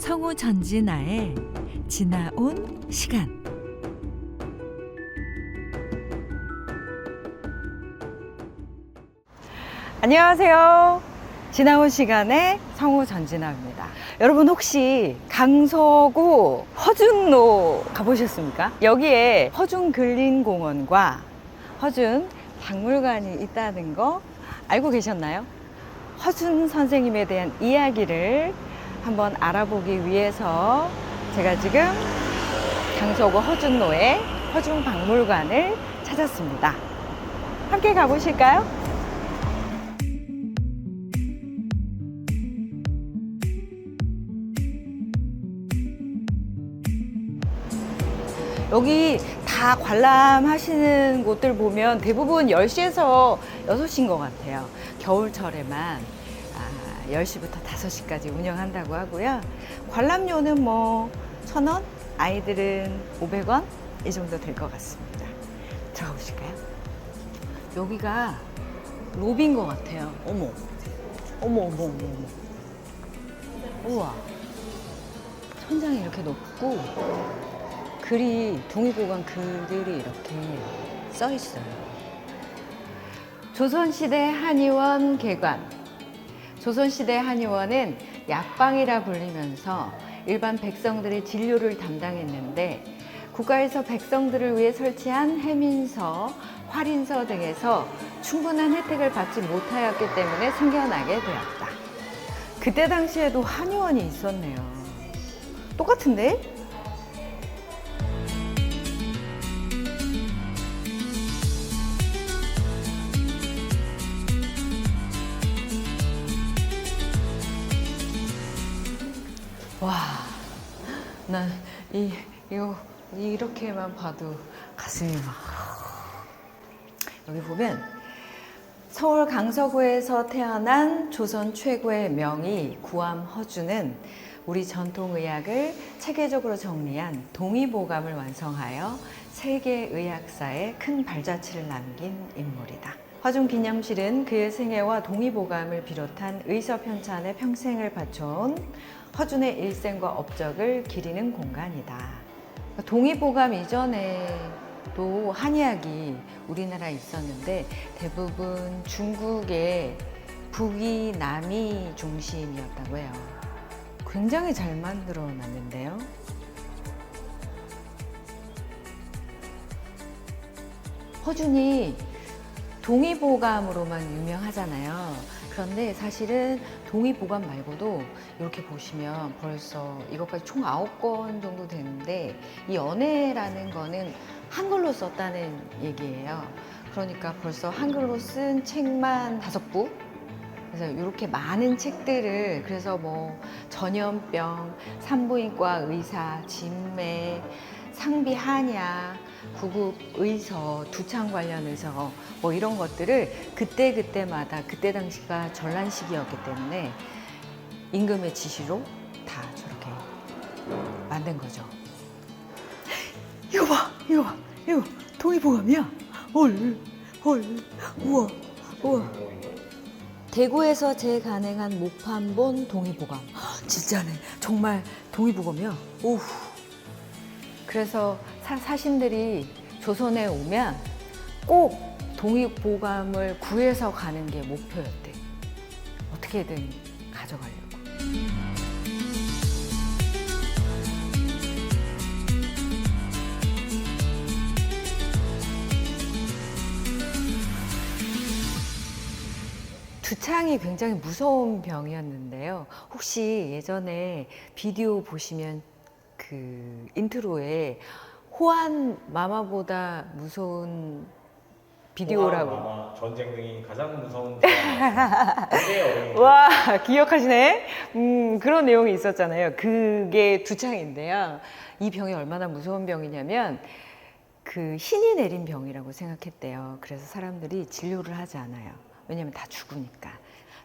성우 전진아의 지나온 시간 안녕하세요. 지나온 시간에 성우 전진아입니다. 여러분 혹시 강서구 허준로 가보셨습니까? 여기에 허준 근린공원과 허준 박물관이 있다는 거 알고 계셨나요? 허준 선생님에 대한 이야기를 한번 알아보기 위해서 제가 지금 강서구 허준로의 허준 박물관을 찾았습니다. 함께 가보실까요? 여기 다 관람하시는 곳들 보면 대부분 10시에서 6시인 것 같아요. 겨울철에만 아, 10시부터 5시까지 운영한다고 하고요. 관람료는 뭐 1,000원, 아이들은 500원 이 정도 될 것 같습니다. 들어가 보실까요? 여기가 로비인 것 같아요. 어머, 어머, 어머, 어머, 어머. 우와. 천장이 이렇게 높고 글이 동의보감 글들이 이렇게 써 있어요. 조선시대 한의원 개관. 조선시대 한의원은 약방이라 불리면서 일반 백성들의 진료를 담당했는데 국가에서 백성들을 위해 설치한 해민서, 활인서 등에서 충분한 혜택을 받지 못하였기 때문에 생겨나게 되었다. 그때 당시에도 한의원이 있었네요. 똑같은데? 난 이, 이거 이렇게만 봐도 가슴이 막. 여기 보면 서울 강서구에서 태어난 조선 최고의 명의 구암 허주는 우리 전통의학을 체계적으로 정리한 동의보감을 완성하여 세계 의학사에 큰 발자취를 남긴 인물이다. 화중 기념실은 그의 생애와 동의보감을 비롯한 의서 편찬에 평생을 바쳐온 허준의 일생과 업적을 기리는 공간이다. 동의보감 이전에도 한의학이 우리나라에 있었는데 대부분 중국의 북이 남이 중심이었다고 해요. 굉장히 잘 만들어 놨는데요. 허준이 동의보감으로만 유명하잖아요. 그런데 사실은 동의보감 말고도 이렇게 보시면 벌써 이것까지 총 9권 정도 되는데 이 연애라는 거는 한글로 썼다는 얘기예요. 그러니까 벌써 한글로 쓴 책만 다섯 부? 그래서 이렇게 많은 책들을 그래서 뭐 전염병, 산부인과 의사, 진매, 상비 한약, 구급 의서, 두창 관련 의서 뭐 이런 것들을 그때 그때마다 그때 당시가 전란 시기였기 때문에 임금의 지시로 다 저렇게 만든 거죠. 이거 봐, 이거 봐, 이거 동의보감이야. 헐, 헐, 우와, 우와. 대구에서 재간행한 목판본 동의보감. 헉, 진짜네. 정말 동의보감이야. 오후. 그래서 사, 사신들이 조선에 오면 꼭 동의보감을 구해서 가는 게 목표였대. 어떻게든 가져가려고. 두창이 굉장히 무서운 병이었는데요. 혹시 예전에 비디오 보시면 그 인트로에 호환 마마보다 무서운 비디오라고. 아마 전쟁 등이 가장 무서운. 와 기억하시네. 음 그런 내용이 있었잖아요. 그게 두창인데요. 이 병이 얼마나 무서운 병이냐면 그 신이 내린 병이라고 생각했대요. 그래서 사람들이 진료를 하지 않아요. 왜냐면 다 죽으니까.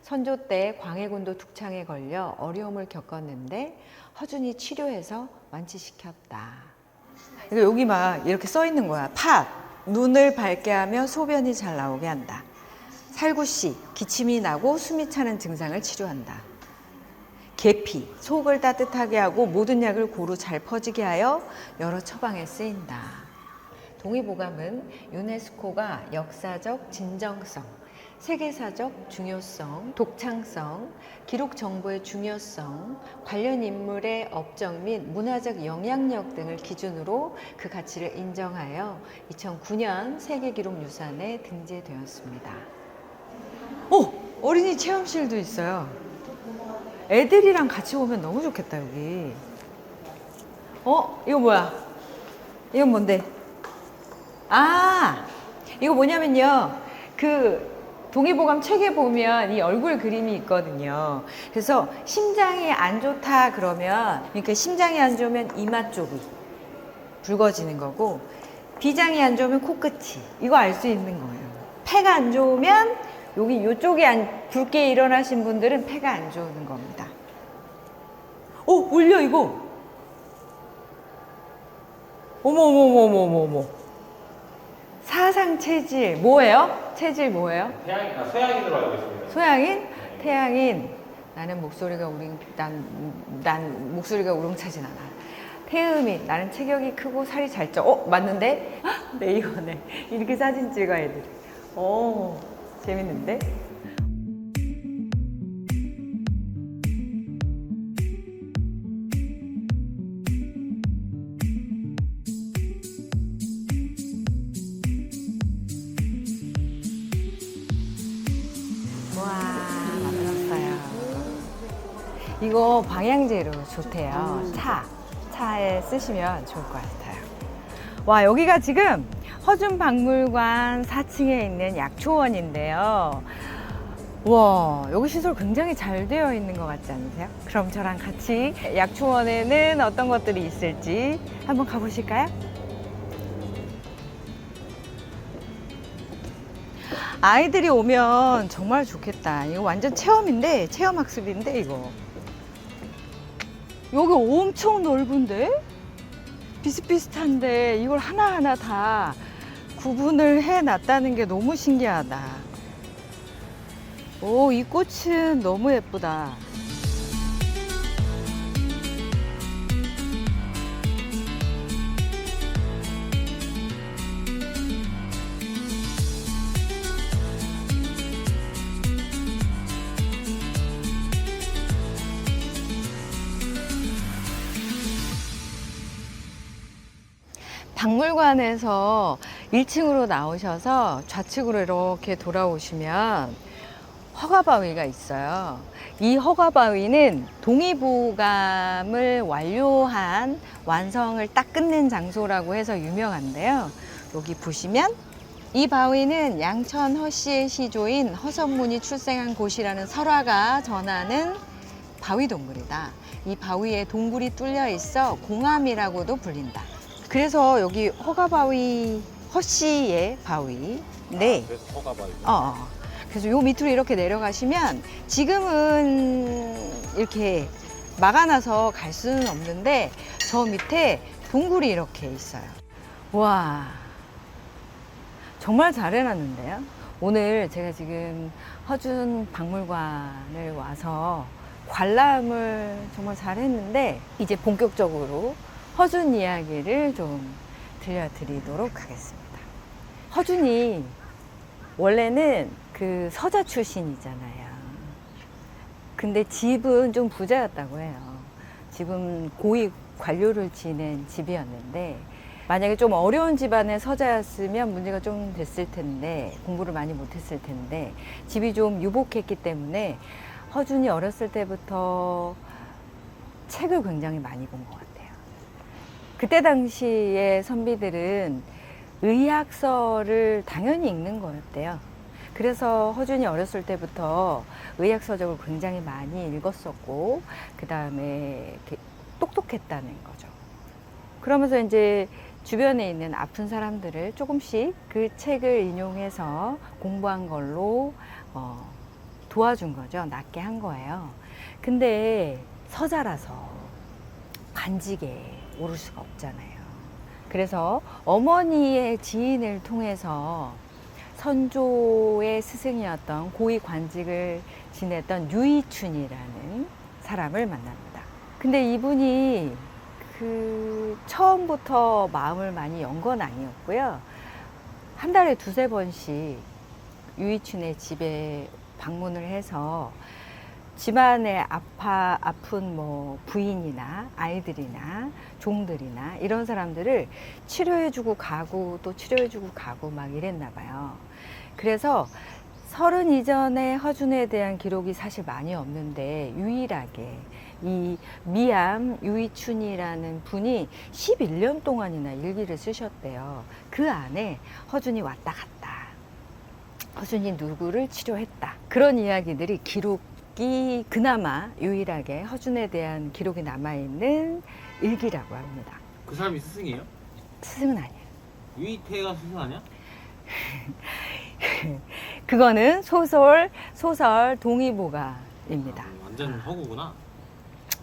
선조 때 광해군도 tuk창에 걸려 어려움을 겪었는데 허준이 치료해서 완치시켰다. 그러니까 여기 막 이렇게 써 있는 거야. 팥 눈을 밝게 하며 소변이 잘 나오게 한다. 살구씨 기침이 나고 숨이 차는 증상을 치료한다. 계피, 속을 따뜻하게 하고 모든 약을 고루 잘 퍼지게 하여 여러 처방에 쓰인다. 동의보감은 유네스코가 역사적 진정성, 세계사적 중요성, 독창성, 기록 정보의 중요성, 관련 인물의 업적 및 문화적 영향력 등을 기준으로 그 가치를 인정하여 2009년 세계기록유산에 등재되었습니다. 오! 어린이 체험실도 있어요. 애들이랑 같이 오면 너무 좋겠다, 여기. 어? 이거 뭐야? 이건 뭔데? 아! 이거 뭐냐면요. 그 동의보감 책에 보면 이 얼굴 그림이 있거든요. 그래서 심장이 안 좋다 그러면, 그러니까 심장이 안 좋으면 이마 쪽이 붉어지는 거고, 비장이 안 좋으면 코끝이. 이거 알 수 있는 거예요. 폐가 안 좋으면 여기 이쪽이 안, 붉게 일어나신 분들은 폐가 안 좋은 겁니다. 오, 울려, 이거. 어머, 어머, 어머, 어머, 어머. 사상 체질. 뭐예요? 체질 뭐예요? 태양이, 아, 소양인으로 알고 있습니다. 소양인, 태양인. 나는 목소리가 우ring, 난, 난 목소리가 우렁차진 않아. 태음인, 나는 체격이 크고 살이 잘 쪄. 어, 맞는데? 헉, 네, 이거네. 이렇게 사진 찍어야 돼. 오, 재밌는데? 이거 방향제로 좋대요. 차. 차에 쓰시면 좋을 것 같아요. 와, 여기가 지금 허준 박물관 4층에 있는 약초원인데요. 와, 여기 시설 굉장히 잘 되어 있는 것 같지 않으세요? 그럼 저랑 같이 약초원에는 어떤 것들이 있을지 한번 가보실까요? 아이들이 오면 정말 좋겠다. 이거 완전 체험인데, 체험 학습인데, 이거. 여기 엄청 넓은데? 비슷비슷한데, 이걸 하나하나 다 구분을 해 놨다는 게 너무 신기하다. 오, 이 꽃은 너무 예쁘다. 박물관에서 1층으로 나오셔서 좌측으로 이렇게 돌아오시면 허가바위가 있어요. 이 허가바위는 동의보감을 완료한 완성을 딱 끝낸 장소라고 해서 유명한데요. 여기 보시면 이 바위는 양천 허씨의 시조인 허선문이 출생한 곳이라는 설화가 전하는 바위 동굴이다. 이 바위에 동굴이 뚫려 있어 공암이라고도 불린다. 그래서 여기 허가바위 허씨의 바위. 네. 그래서 허가바위. 어, 어. 그래서 요 밑으로 이렇게 내려가시면 지금은 이렇게 막아놔서 갈 수는 없는데 저 밑에 동굴이 이렇게 있어요. 와, 정말 잘 해놨는데요. 오늘 제가 지금 허준 박물관을 와서 관람을 정말 잘 했는데 이제 본격적으로 허준 이야기를 좀 들려드리도록 하겠습니다. 허준이 원래는 그 서자 출신이잖아요. 근데 집은 좀 부자였다고 해요. 집은 고위 관료를 지낸 집이었는데 만약에 좀 어려운 집안의 서자였으면 문제가 좀 됐을 텐데 공부를 많이 못했을 텐데 집이 좀 유복했기 때문에 허준이 어렸을 때부터 책을 굉장히 많이 본것 같아요. 그때 당시에 선비들은 의학서를 당연히 읽는 거였대요. 그래서 허준이 어렸을 때부터 의학서적을 굉장히 많이 읽었었고, 그 다음에 똑똑했다는 거죠. 그러면서 이제 주변에 있는 아픈 사람들을 조금씩 그 책을 인용해서 공부한 걸로 어, 도와준 거죠. 낫게 한 거예요. 근데 서자라서 관직에 오를 수가 없잖아요. 그래서 어머니의 지인을 통해서 선조의 스승이었던 고위 관직을 지냈던 유이춘이라는 사람을 만납니다. 근데 이분이 그 처음부터 마음을 많이 연 건 아니었고요. 한 달에 두세 번씩 유이춘의 집에 방문을 해서 집안에 아파 아픈 뭐 부인이나 아이들이나 종들이나 이런 사람들을 치료해주고 가고 또 치료해주고 가고 막 이랬나 봐요. 그래서 서른 이전에 허준에 대한 기록이 사실 많이 없는데 유일하게 이 미암 유이춘이라는 분이 11년 동안이나 일기를 쓰셨대요. 그 안에 허준이 왔다 갔다. 허준이 누구를 치료했다. 그런 이야기들이 기록 이 그나마 유일하게 허준에 대한 기록이 남아있는 일기라고 합니다. 그 사람이 스승이에요? 스승은 아니에요. 유이태가 스승 아니야? 그거는 소설, 소설 동의보가입니다. 아, 완전 허구구나.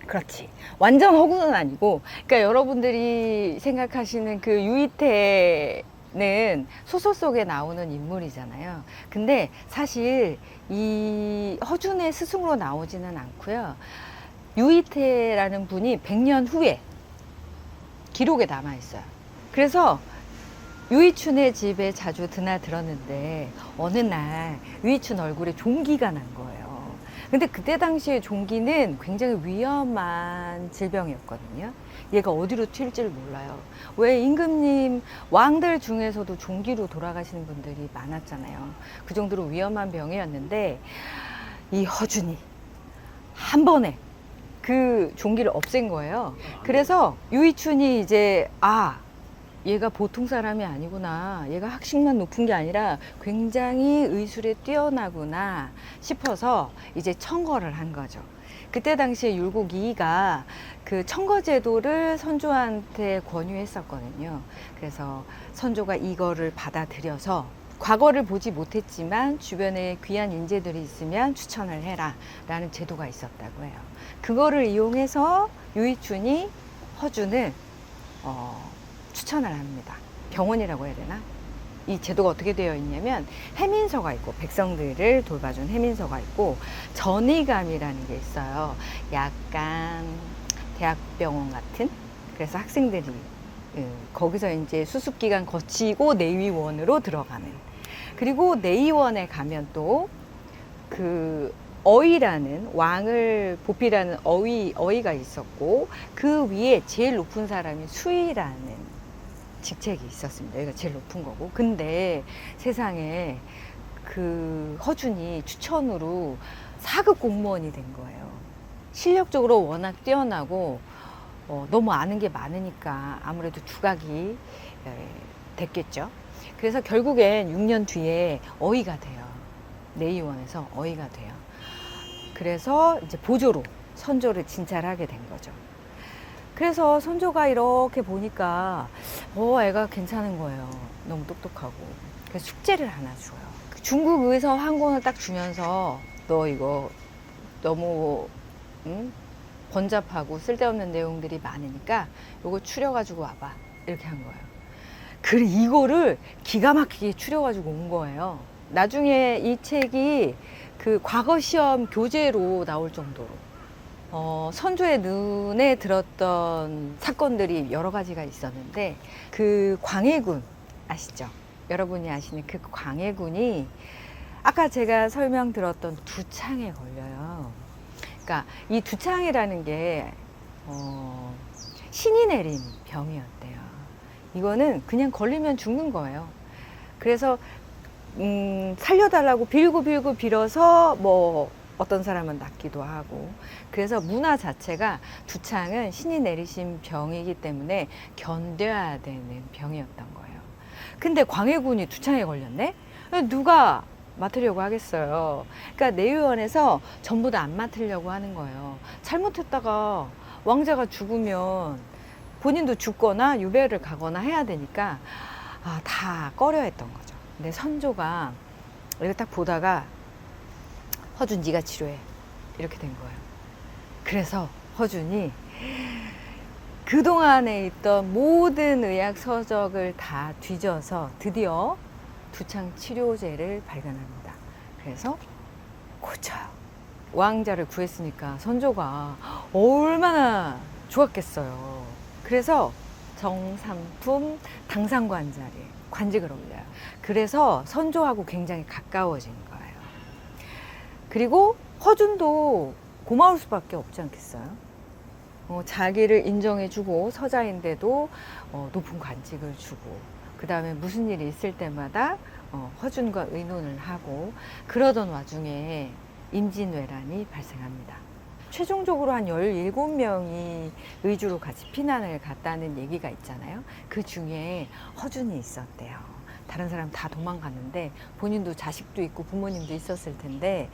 그렇지. 완전 허구는 아니고, 그러니까 여러분들이 생각하시는 그 유이태 는 소설 속에 나오는 인물이잖아요. 근데 사실 이 허준의 스승으로 나오지는 않고요. 유이태라는 분이 100년 후에 기록에 남아 있어요. 그래서 유이춘의 집에 자주 드나들었는데 어느 날 유이춘 얼굴에 종기가 난 거예요. 근데 그때 당시에 종기는 굉장히 위험한 질병이었거든요. 얘가 어디로 튈지를 몰라요. 왜 임금님 왕들 중에서도 종기로 돌아가시는 분들이 많았잖아요. 그 정도로 위험한 병이었는데 이 허준이 한 번에 그 종기를 없앤 거예요. 그래서 유이춘이 이제 아 얘가 보통 사람이 아니구나. 얘가 학식만 높은 게 아니라 굉장히 의술에 뛰어나구나 싶어서 이제 청거를 한 거죠. 그때 당시에 율곡 2가 그 청거 제도를 선조한테 권유했었거든요. 그래서 선조가 이거를 받아들여서 과거를 보지 못했지만 주변에 귀한 인재들이 있으면 추천을 해라 라는 제도가 있었다고 해요. 그거를 이용해서 유이춘이 허준을 어, 추천을 합니다. 병원이라고 해야 되나? 이 제도가 어떻게 되어 있냐면 해민서가 있고 백성들을 돌봐준 해민서가 있고 전의감이라는 게 있어요. 약간 대학병원 같은 그래서 학생들이 예, 거기서 이제 수습 기간 거치고 내위원으로 들어가는 그리고 내위원에 가면 또그 어이라는 왕을 보필하는 어이 어이가 있었고 그 위에 제일 높은 사람이 수의라는 직책이 있었습니다. 여기가 제일 높은 거고. 근데 세상에 그 허준이 추천으로 사급 공무원이 된 거예요. 실력적으로 워낙 뛰어나고 어, 너무 아는 게 많으니까 아무래도 주각이 에, 됐겠죠. 그래서 결국엔 6년 뒤에 어이가 돼요. 내의원에서 어이가 돼요. 그래서 이제 보조로 선조를 진찰하게 된 거죠. 그래서 선조가 이렇게 보니까 어 애가 괜찮은 거예요. 너무 똑똑하고. 그래서 숙제를 하나 줘요. 그 중국 의서 한 권을 딱 주면서 너 이거 너무 응? 번잡하고 쓸데없는 내용들이 많으니까 요거 추려가지고 와봐 이렇게 한 거예요. 그래 이거를 기가 막히게 추려가지고 온 거예요. 나중에 이 책이 그 과거 시험 교재로 나올 정도로 어, 선조의 눈에 들었던 사건들이 여러 가지가 있었는데 그 광해군 아시죠? 여러분이 아시는 그 광해군이 아까 제가 설명 들었던 두 창에 걸려요. 그러니까 이 두 창이라는 게 어, 신이 내린 병이었대요. 이거는 그냥 걸리면 죽는 거예요. 그래서 음, 살려달라고 빌고 빌고 빌어서 뭐 어떤 사람은 낫기도 하고 그래서 문화 자체가 두창은 신이 내리신 병이기 때문에 견뎌야 되는 병이었던 거예요. 근데 광해군이 두창에 걸렸네? 누가 맡으려고 하겠어요. 그러니까 내의원에서 전부 다 안 맡으려고 하는 거예요. 잘못했다가 왕자가 죽으면 본인도 죽거나 유배를 가거나 해야 되니까 아, 다 꺼려 했던 거죠. 근데 선조가 이렇게 딱 보다가 허준 네가 치료해 이렇게 된 거예요. 그래서 허준이 그동안에 있던 모든 의학 서적을 다 뒤져서 드디어 두창 치료제를 발견합니다. 그래서 고쳐요. 왕자를 구했으니까 선조가 얼마나 좋았겠어요. 그래서 정삼품 당상관 자리에 관직을 올려요. 그래서 선조하고 굉장히 가까워진. 그리고 허준도 고마울 수밖에 없지 않겠어요? 어, 자기를 인정해주고 서자인데도 어, 높은 관직을 주고 그 다음에 무슨 일이 있을 때마다 어, 허준과 의논을 하고 그러던 와중에 임진왜란이 발생합니다. 최종적으로 한 17명이 의주로 같이 피난을 갔다는 얘기가 있잖아요. 그 중에 허준이 있었대요. 다른 사람 다 도망갔는데 본인도 자식도 있고 부모님도 있었을 텐데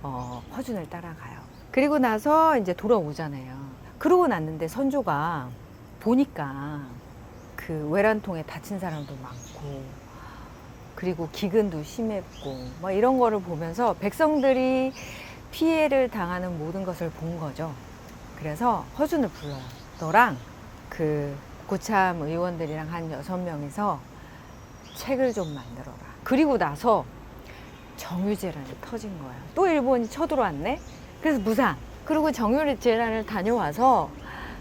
어, 허준을 따라가요. 그리고 나서 이제 돌아오잖아요. 그러고 났는데 선조가 보니까 그 외란통에 다친 사람도 많고 그리고 기근도 심했고 뭐 이런 거를 보면서 백성들이 피해를 당하는 모든 것을 본 거죠. 그래서 허준을 불러요. 너랑 그 고참 의원들이랑 한 여섯 명이서 책을 좀 만들어라. 그리고 나서 정유재란이 터진 거예요. 또 일본이 쳐들어왔네. 그래서 무산. 그리고 정유재란을 다녀와서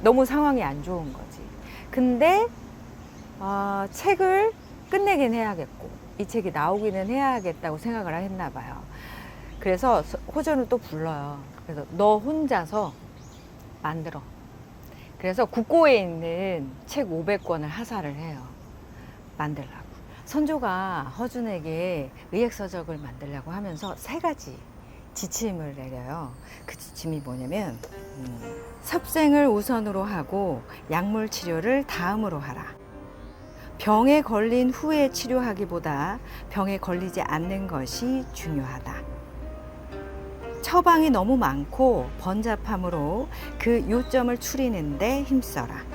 너무 상황이 안 좋은 거지. 근데 아, 책을 끝내긴 해야겠고 이 책이 나오기는 해야겠다고 생각을 했나 봐요. 그래서 서- 호전을 또 불러요. 그래서 너 혼자서 만들어. 그래서 국고에 있는 책 500권을 하사를 해요. 만들라고. 선조가 허준에게 의액서적을 만들려고 하면서 세 가지 지침을 내려요. 그 지침이 뭐냐면 음, 섭생을 우선으로 하고 약물 치료를 다음으로 하라. 병에 걸린 후에 치료하기보다 병에 걸리지 않는 것이 중요하다. 처방이 너무 많고 번잡함으로 그 요점을 추리는데 힘써라.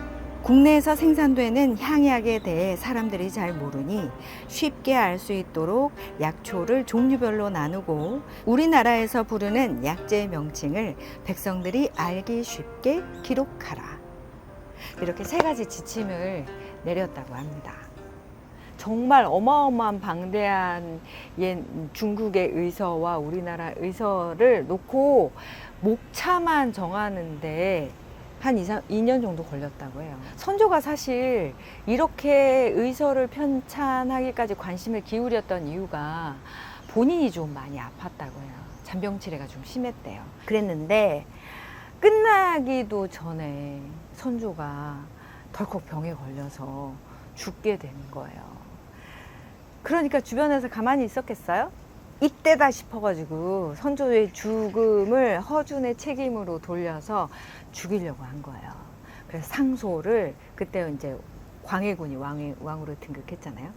국내에서 생산되는 향약에 대해 사람들이 잘 모르니 쉽게 알 수 있도록 약초를 종류별로 나누고 우리나라에서 부르는 약재의 명칭을 백성들이 알기 쉽게 기록하라. 이렇게 세 가지 지침을 내렸다고 합니다. 정말 어마어마한 방대한 옛 중국의 의서와 우리나라 의서를 놓고 목차만 정하는데 한 2, 2년 정도 걸렸다고 해요. 선조가 사실 이렇게 의서를 편찬하기까지 관심을 기울였던 이유가 본인이 좀 많이 아팠다고 해요. 잔병치레가 좀 심했대요. 그랬는데 끝나기도 전에 선조가 덜컥 병에 걸려서 죽게 되는 거예요. 그러니까 주변에서 가만히 있었겠어요? 이때다 싶어가지고 선조의 죽음을 허준의 책임으로 돌려서 죽이려고 한 거예요. 그래서 상소를 그때 이제 광해군이 왕이, 왕으로 등극했잖아요.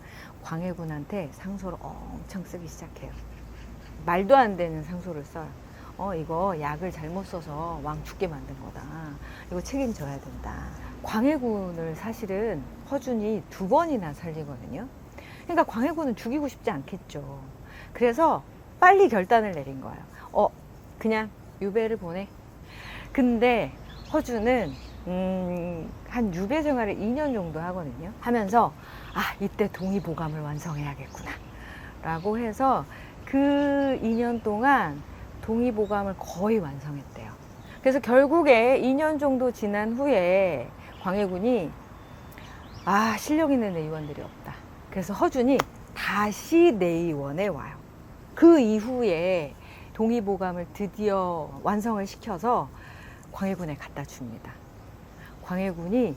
광해군한테 상소를 엄청 쓰기 시작해요. 말도 안 되는 상소를 써요. 어, 이거 약을 잘못 써서 왕 죽게 만든 거다. 이거 책임져야 된다. 광해군을 사실은 허준이 두 번이나 살리거든요. 그러니까 광해군은 죽이고 싶지 않겠죠. 그래서 빨리 결단을 내린 거예요. 어, 그냥 유배를 보내. 근데 허준은 음, 한 유배 생활을 2년 정도 하거든요. 하면서 아, 이때 동의보감을 완성해야겠구나. 라고 해서 그 2년 동안 동의보감을 거의 완성했대요. 그래서 결국에 2년 정도 지난 후에 광해군이 아, 실력 있는 의원들이 없다. 그래서 허준이 다시 내의원에 와요. 그 이후에 동의보감을 드디어 완성을 시켜서 광해군에 갖다 줍니다. 광해군이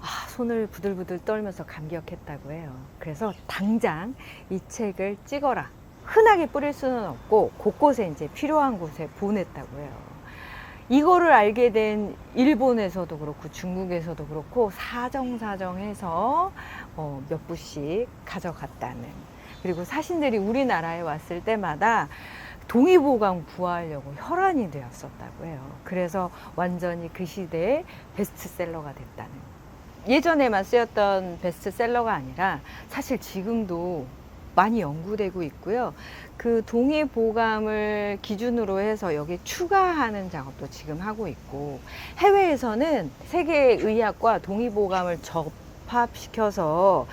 아, 손을 부들부들 떨면서 감격했다고 해요. 그래서 당장 이 책을 찍어라. 흔하게 뿌릴 수는 없고 곳곳에 이제 필요한 곳에 보냈다고 해요. 이거를 알게 된 일본에서도 그렇고 중국에서도 그렇고 사정사정해서 어, 몇 부씩 가져갔다는 그리고 사신들이 우리나라에 왔을 때마다 동의보감 구하려고 혈안이 되었었다고 해요. 그래서 완전히 그 시대의 베스트셀러가 됐다는. 예전에만 쓰였던 베스트셀러가 아니라 사실 지금도 많이 연구되고 있고요. 그 동의보감을 기준으로 해서 여기 추가하는 작업도 지금 하고 있고 해외에서는 세계 의학과 동의 보감을 접합시켜서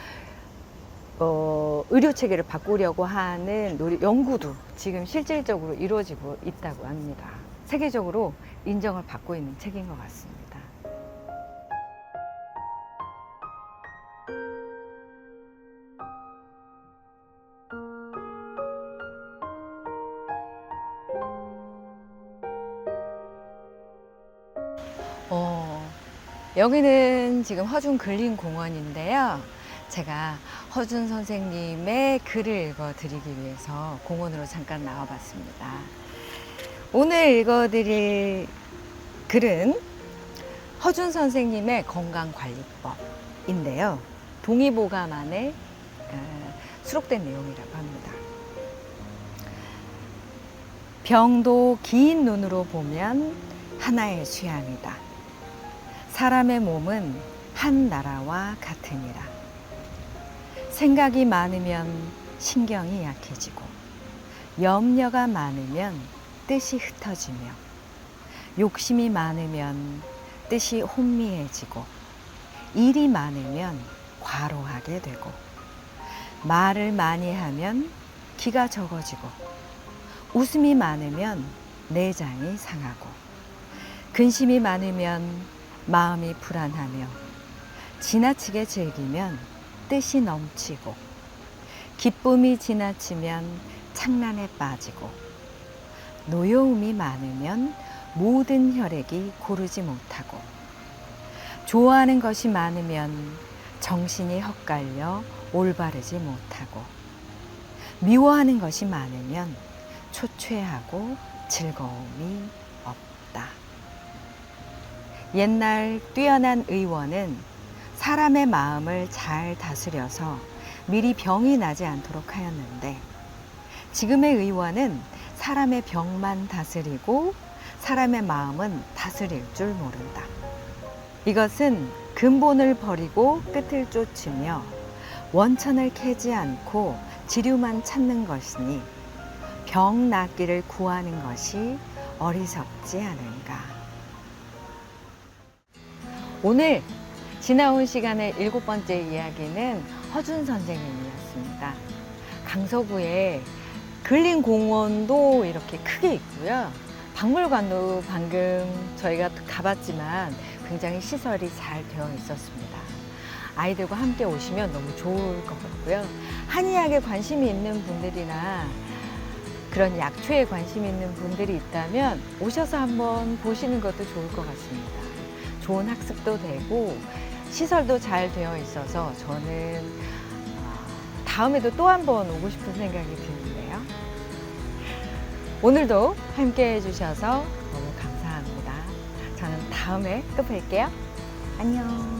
어, 의료 체계를 바꾸려고 하는 노력, 연구도 지금 실질적으로 이루어지고 있다고 합니다. 세계적으로 인정을 받고 있는 책인 것 같습니다. 어, 여기는 지금 허준 근린 공원인데요. 제가 허준 선생님의 글을 읽어드리기 위해서 공원으로 잠깐 나와봤습니다. 오늘 읽어드릴 글은 허준 선생님의 건강관리법인데요. 동의보감 안에 어, 수록된 내용이라고 합니다. 병도 긴 눈으로 보면 하나의 수양이다. 사람의 몸은 한 나라와 같으니라. 생각이 많으면 신경이 약해지고, 염려가 많으면 뜻이 흩어지며, 욕심이 많으면 뜻이 혼미해지고, 일이 많으면 과로하게 되고, 말을 많이 하면 기가 적어지고, 웃음이 많으면 내장이 상하고, 근심이 많으면 마음이 불안하며, 지나치게 즐기면 뜻이 넘치고, 기쁨이 지나치면 창란에 빠지고, 노여움이 많으면 모든 혈액이 고르지 못하고, 좋아하는 것이 많으면 정신이 헛갈려 올바르지 못하고, 미워하는 것이 많으면 초췌하고 즐거움이 없다. 옛날 뛰어난 의원은 사람의 마음을 잘 다스려서 미리 병이 나지 않도록 하였는데 지금의 의원은 사람의 병만 다스리고 사람의 마음은 다스릴 줄 모른다. 이것은 근본을 버리고 끝을 쫓으며 원천을 캐지 않고 지류만 찾는 것이니 병 낫기를 구하는 것이 어리석지 않은가. 오늘 지나온 시간의 일곱 번째 이야기는 허준 선생님이었습니다. 강서구에 근린공원도 이렇게 크게 있고요. 박물관도 방금 저희가 가봤지만 굉장히 시설이 잘 되어 있었습니다. 아이들과 함께 오시면 너무 좋을 것 같고요. 한의학에 관심이 있는 분들이나 그런 약초에 관심 있는 분들이 있다면 오셔서 한번 보시는 것도 좋을 것 같습니다. 좋은 학습도 되고 시설도 잘 되어 있어서 저는 아, 다음에도 또 한 번 오고 싶은 생각이 드는데요. 오늘도 함께 해주셔서 너무 감사합니다. 저는 다음에 또 뵐게요. 안녕.